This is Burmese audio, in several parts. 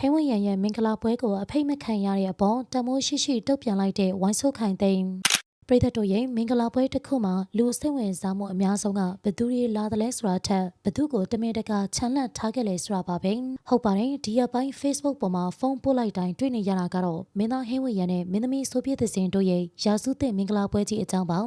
ဟင်းဝရံရဲ့မင်္ဂလာပွဲကိုအဖိတ်မခံရတဲ့အပေါ်တမိုးရှိရှိတုတ်ပြန်လိုက်တဲ့ဝိုင်းဆုခိုင်သိန်းပရိသတ်တို့ရဲ့မင်္ဂလာပွဲတစ်ခုမှာလူစိတ်ဝင်စားမှုအများဆုံးကဘသူတွေလာတယ်လဲဆိုတာထက်ဘသူကိုတမင်တကာချန်လက်ထားခဲ့လဲဆိုတာပါပဲဟုတ်ပါတယ်ဒီရက်ပိုင်း Facebook ပေါ်မှာဖုန်းပို့လိုက်တိုင်းတွေ့နေရတာကတော့မင်းသားဟင်းဝရံနဲ့မင်းသမီးဆိုပြည့်သစင်တို့ရဲ့ရာစုသစ်မင်္ဂလာပွဲကြီးအကြောင်းပါ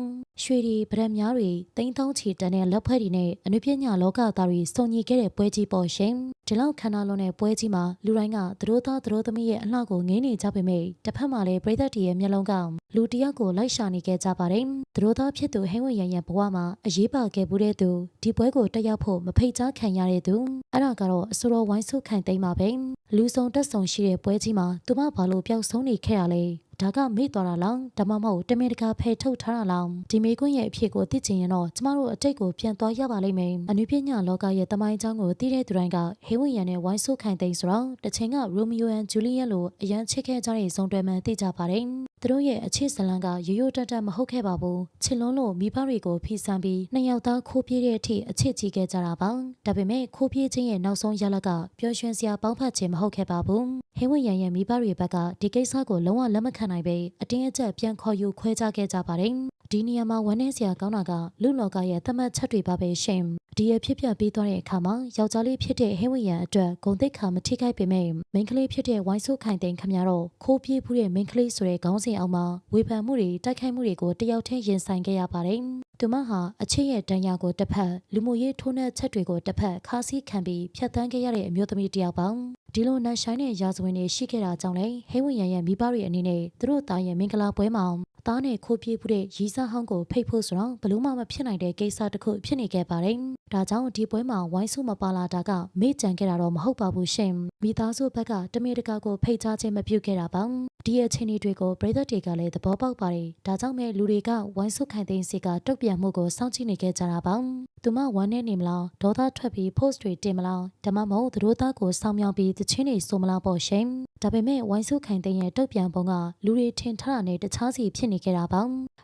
ရွှေဒီဗရက်များတွေတိန်းတောင်းချီတန်းတဲ့လက်ဖွဲ့တွေနဲ့အနုပညာလောကသားတွေစုံညီခဲ့တဲ့ပွဲကြီးပေါ်ရှင်ဒီလောက်ခမ်းနားလုံးတဲ့ပွဲကြီးမှာလူတိုင်းကသူတို့သားသူတို့သမီးရဲ့အလှကိုငင်းနေကြပေမဲ့တစ်ဖက်မှာလည်းပြည်သက်တွေရဲ့မျက်လုံးကလူတစ်ယောက်ကိုလိုက်ရှာနေခဲ့ကြပါတယ်သူတို့သားဖြစ်သူဟင်းဝင်ရန်ရန်ဘဝမှာအရေးပါခဲ့မှုတဲ့သူဒီပွဲကိုတက်ရောက်ဖို့မဖိတ်ကြားခံရတဲ့သူအဲ့ဒါကတော့အစိုးရဝိုင်းဆုခံသိမ်းပါပဲလူဆောင်တက်ဆောင်ရှိတဲ့ပွဲကြီးမှာသူမဘာလို့ပျောက်ဆုံးနေခဲ့ရလဲ ဒါကမေ့သွားတာလားဒါမှမဟုတ်တမင်တကာဖယ်ထုတ်ထားတာလားဒီမေကွန်းရဲ့အဖြစ်ကိုသိချင်ရင်တော့ကျမတို့အတိတ်ကိုပြန်သွားရပါလိမ့်မယ်အနုပညာလောကရဲ့တမိုင်းအကြောင်းကိုသိတဲ့သူတိုင်းကဟေးဝင်ရံနဲ့ဝိုင်းဆုခိုင်သိမ်းဆိုတော့တချိန်ကရိုမီယိုအန်ဂျူလီယက်လိုအရန်ချစ်ခဲ့ကြတဲ့ဇုံတွဲမှန်သိကြပါတယ် သူတို့ရဲ့အချစ်ဇလန်းကရိုးရိုးတက်တက်မဟုတ်ခဲ့ပါဘူးချစ်လွန်းလို့မိဘတွေကိုဖိဆန်းပြီးနှစ်ယောက်သားခိုးပြေးတဲ့အထိအချစ်ကြီးခဲ့ကြတာပါဒါပေမဲ့ခိုးပြေးခြင်းရဲ့နောက်ဆုံးရလဒ်ကပျော်ရွှင်စရာပေါင်းဖက်ခြင်းမဟုတ်ခဲ့ပါဘူးဟင်းဝင်ရံရဲ့မိဘတွေဘက်ကဒီကိစ္စကိုလုံးဝလက်မခံနိုင်ပဲအတင်းအကျပ်ပြန်ခေါ်ယူခွဲခြားခဲ့ကြပါတယ် ဒီနေရာမှာဝမ်းနည်းစရာကောင်းတာကလူလောကရဲ့သတ်မှတ်ချက်တွေပါပဲရှင်ဒီရဖြစ်ပြပြီးသွားတဲ့အခါမှာယောက်ျားလေးဖြစ်တဲ့ဟင်းဝရံအတွက်ဂုံတိတ်ခါမထိခိုက်ပေမဲ့မိန်းကလေးဖြစ်တဲ့ဝိုင်းဆုခိုင်သိန်းခမရတော့ခိုးပြေးဖူးတဲ့မိန်းကလေးဆိုတဲ့ခေါင်းစဉ်အောက်မှာဝေဖန်မှုတွေတိုက်ခိုက်မှုတွေကိုတယောက်တည်းရင်ဆိုင်ခဲ့ရပါတယ်သူမဟာအချစ်ရဲ့တန်ရာကိုတစ်ဖက်လူမှုရေးထိုးနှက်ချက်တွေကိုတစ်ဖက်ခါးစည်းခံပြီးဖျက်ဆီးခဲ့ရတဲ့အမျိုးသမီးတစ်ယောက်ပါဒီလိုနတ်ဆိုင်တဲ့ရာဇဝင်တွေရှိခဲ့တာကြောင့်လေဟိဝင်ရံရဲ့မိဘတွေအနေနဲ့သူတို့သားရဲ့မင်္ဂလာပွဲမှာ သားနဲ့ခိုးပြေးမှုတဲ့ရီစာဟောင်းကိုဖိတ်ဖို့ဆိုတော့ဘလို့မှမဖြစ်နိုင်တဲ့ကိစ္စတစ်ခုဖြစ်နေခဲ့ပါတယ်။ဒါကြောင့်ဒီပွဲမှာဝိုင်းဆုမပါလာတာကမေ့ကြံခဲ့တာတော့မဟုတ်ပါဘူးရှင်။မိသားစုဘက်ကတမေတကာကိုဖိတ်ကြားခြင်းမပြုခဲ့တာပါ။ဒီအခြေအနေတွေကိုပြည်သက်တွေကလည်းသဘောပေါက်ပါတယ်။ဒါကြောင့်မဲ့လူတွေကဝိုင်းဆုခိုင်သိန်းစီကတုတ်ပြန်မှုကိုစောင့်ကြည့်နေခဲ့ကြတာပါ။သူမဝမ်းနဲ့နေမလားဒေါသထွက်ပြီး post တွေတင်မလားဒါမှမဟုတ်သူတို့သားကိုစောင်းမြောင်းပြီးတချင်းတွေဆိုမလားပေါ့ရှင်။ဒါပေမဲ့ဝိုင်းစုခိုင်သိန်းရဲ့တုတ်ပြန်ပုံကလူတွေထင်ထားတာနဲ့တခြားစီဖြစ်နေကြတာပါ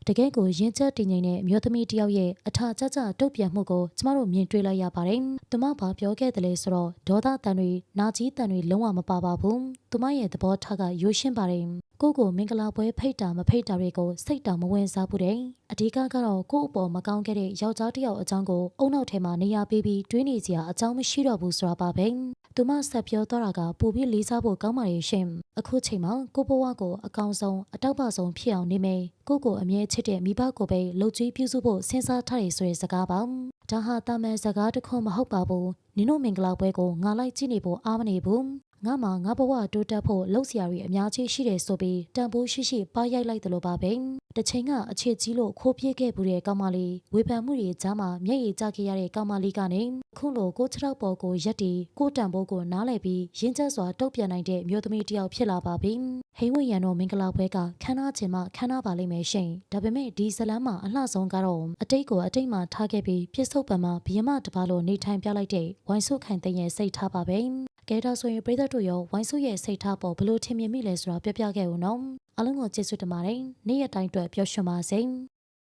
တကယ်ကိုရင်ကျက်တည်ငြိမ်တဲ့အမျိုးသမီးတယောက်ရဲ့အထာကြကြတုတ်ပြန်မှုကိုကျမတို့မြင်တွေ့လိုက်ရပါတယ်။သူမဘာပြောခဲ့တယ်လဲဆိုတော့ဒေါသတန်တွေနာကြီးတန်တွေလုံးဝမပါပါဘူး။သူမရဲ့သဘောထားကရိုးရှင်းပါတယ်။ကိုကိုမင်္ဂလာပွဲဖိတ်တာမဖိတ်တာတွေကိုစိတ်တောင်မဝင်စားဘူးတဲ့အဓိကကတော့ကို့အပေါ်မကောင်းခဲ့တဲ့ယောက်ျားတစ်ယောက်အကြောင်းကိုအုံနောက်ထဲမှာနေရာပေးပြီးတွေးနေစရာအကြောင်းမရှိတော့ဘူးဆိုတာပါပဲ သူမဆက်ပြောတော့တာကပိုပြီးလေးစားဖို့ကောင်းပါရဲ့ရှင်အခုချိန်မှာကိုဘဝကိုအကောင်ဆုံးအတောက်ပဆုံးဖြစ်အောင်နေမယ်ကိုကိုအမြဲချစ်တဲ့မိဘကိုပဲလှုပ်ကြွေးပြုစုဖို့စဉ်းစားထားရဆိုတဲ့စကားပါဒါဟာတာမန်စကားတစ်ခုမဟုတ်ပါဘူးနင်တို့မင်္ဂလာပွဲကိုငါလိုက်ကြည့်နေဖို့အားမနေဘူးငါမှငါဘဝတိုးတက်ဖို့လှုပ်ရှားရည်အများကြီးရှိတယ်ဆိုပြီးတန်ဖိုးရှိရှိပါရိုက်လိုက်တယ်လို့ပါပဲ တချိန်ကအခြေကြီးလို့ခိုးပြေးခဲ့မှုတဲ့ကောင်မလေးဝေဖန်မှုတွေကြားမှာမျက်ရည်ကျခဲ့ရတဲ့ကောင်မလေးကနေခုလိုကိုခြေထောက်ပေါ်ကိုရက်တီကိုတန်ဖိုးကိုနားလည်ပြီးရင်းချက်စွာတုတ်ပြန်နိုင်တဲ့မျိုးသမီးတစ်ယောက်ဖြစ်လာပါပြီဟိန်းဝရံတို့မင်္ဂလာပွဲကခမ်းနားခြင်းမှခမ်းနားပါလိမ့်မယ်ရှင်ဒါပေမဲ့ဒီဇလန်းမှာအလှဆုံးကတော့အတိတ်ကိုအတိတ်မှာထားခဲ့ပြီးပြစ်ဆုတ်ပံမှာဘီယမတပါလို့နေထိုင်ပြလိုက်တဲ့ဝိုင်းဆုခိုင်သိန်းရဲ့စိတ်ထားပါပဲကဲဒါဆိုရင်ပြည်သက်တို့ရောဝိုင်းစုရဲ့စိတ်ထားပေါ်ဘလို့ထင်မြင်မိလဲဆိုတာပြောပြခဲ့ဦးနော် အားလုံးကိုကျေးဇူးတင်ပါတယ်နေ့ရက်တိုင်းအတွက်ပျော်ရွှင်ပါစေ